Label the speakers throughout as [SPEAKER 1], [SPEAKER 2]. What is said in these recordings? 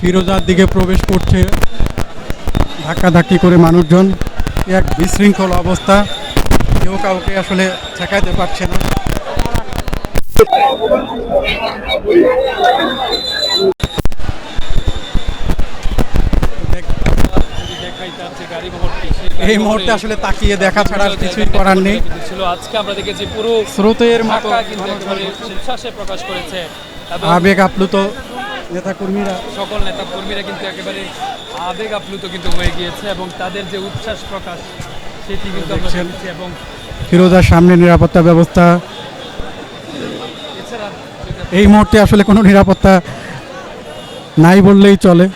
[SPEAKER 1] ফিরোজার দিকে প্রবেশ করছে। ধাক্কাধাক্কি করে মানুষজন। এক বিশৃঙ্খল অবস্থা। কেউ কাউকে আসলে ঠেকাইতে পারছে না। এই মুহূর্তে আসলে তাকিয়ে দেখা ছাড়া কিছুই করার নেই।
[SPEAKER 2] ছিল আজকে আমরা দেখেছি পুরো
[SPEAKER 1] স্রোতের মতো
[SPEAKER 2] কিন্তু প্রকাশ করেছে।
[SPEAKER 1] আবেগ আপ্লুত নেতাকর্মীরা।
[SPEAKER 2] সকল নেতা কর্মীরা কিন্তু একেবারে আবেগ আপ্লুত কিন্তু হয়ে গিয়েছে এবং তাদের যে উচ্ছ্বাস প্রকাশ সেটি কিন্তু আমরা। দেখেছি এবং
[SPEAKER 1] ফিরোজার সামনে নিরাপত্তা ব্যবস্থা। এই মুহূর্তে আসলে কোনো নিরাপত্তা নাই বললেই চলে।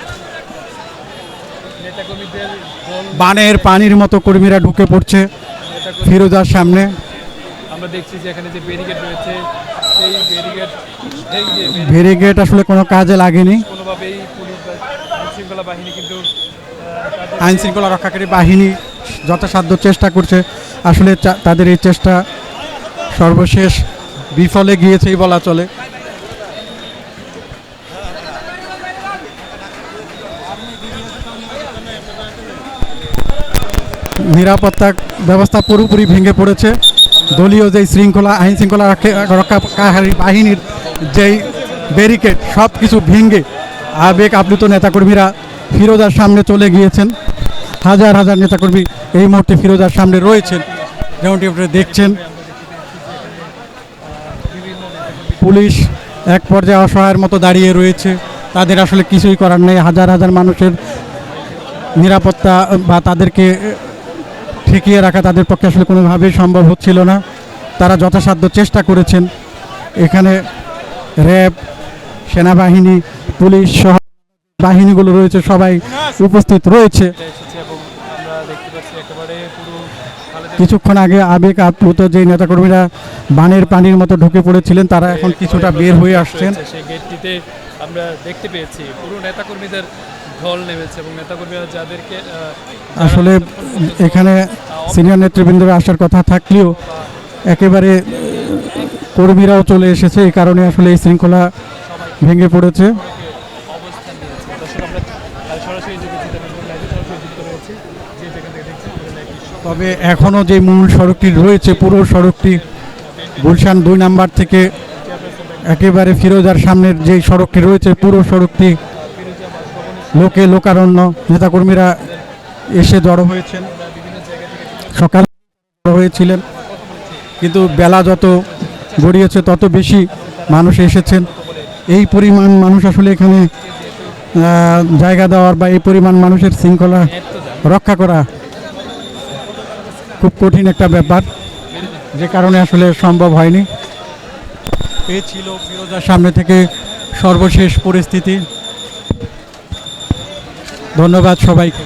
[SPEAKER 1] বানের পানির মতো কর্মীরা ঢুকে পড়ছে ফিরোজার সামনে।
[SPEAKER 2] আমরা দেখছি যে এখানে যে ব্যারিকেড রয়েছে সেই ব্যারিকেড
[SPEAKER 1] ভেরিগেট আসলে কোনো কাজে লাগেনি।
[SPEAKER 2] কোনোভাবেই পুলিশ বা আইন বাহিনী কিন্তু আহ, তাদের
[SPEAKER 1] আইন শৃঙ্খলা রক্ষাকারী বাহিনী যথাসাধ্য চেষ্টা করছে। আসলে তাদের এই চেষ্টা সর্বশেষ বিফলে গিয়েছেই বলা চলে। নিরাপত্তা ব্যবস্থা পুরোপুরি ভেঙে পড়েছে। দলীয় যেই শৃঙ্খলা, আইন শৃঙ্খলা রক্ষা- রক্ষাকারী বাহিনীর যেই ব্যারিকেড সব কিছু ভেঙে আবেগ আপ্লুত নেতাকর্মীরা ফিরোজার সামনে চলে গিয়েছেন। হাজার হাজার নেতাকর্মী এই মুহূর্তে ফিরোজার সামনে রয়েছেন। যেমনটি আপনারা দেখছেন, পুলিশ এক পর্যায়ে অসহায়ের মতো দাঁড়িয়ে রয়েছে। তাদের আসলে কিছুই করার নেই। হাজার হাজার মানুষের নিরাপত্তা বা তাদেরকে ঠেকিয়ে রাখা তাদের পক্ষে আসলে কোনোভাবেই সম্ভব হচ্ছিল না। তারা যথাসাধ্য চেষ্টা করেছেন। এখানে র্যাব সেনাবাহিনী পুলিশ সহ বাহিনীগুলো রয়েছে সবাই উপস্থিত রয়েছে। কিছুক্ষণ আগে আবেগ আপ্লুত যে নেতাকর্মীরা বানের পানির মতো ঢুকে পড়েছিলেন তারা এখন কিছুটা বের হয়ে আসছেন।
[SPEAKER 2] সেই গেটটিতে আমরা দেখতে পেয়েছি পুরো নেতাকর্মীদের ঢল নেমেছে এবং নেতাকর্মীরা যাদেরকে
[SPEAKER 1] আসলে এখানে সিনিয়র নেতৃবৃন্দরা আসার কথা থাকলেও একেবারে কর্মীরাও চলে এসেছে, এই কারণে আসলে এই শৃঙ্খলা ভেঙে পড়েছে। তবে এখনও যে মূল সড়কটি রয়েছে, পুরো সড়কটি গুলশান দুই নাম্বার থেকে একেবারে ফিরোজার সামনের যে সড়কটি রয়েছে, পুরো সড়কটি লোকে লোকারণ্য, নেতাকর্মীরা এসে জড়ো হয়েছেন। সকালে হয়েছিলেন, কিন্তু বেলা যত গড়িয়েছে, তত বেশি মানুষ এসেছেন। এই পরিমাণ মানুষ আসলে এখানে জায়গা দেওয়ার বা এই পরিমাণ মানুষের শৃঙ্খলা রক্ষা করা খুব কঠিন একটা ব্যাপার, যে কারণে আসলে সম্ভব হয়নি। এ ছিল ফিরোজার সামনে থেকে সর্বশেষ পরিস্থিতি। ধন্যবাদ সবাইকে।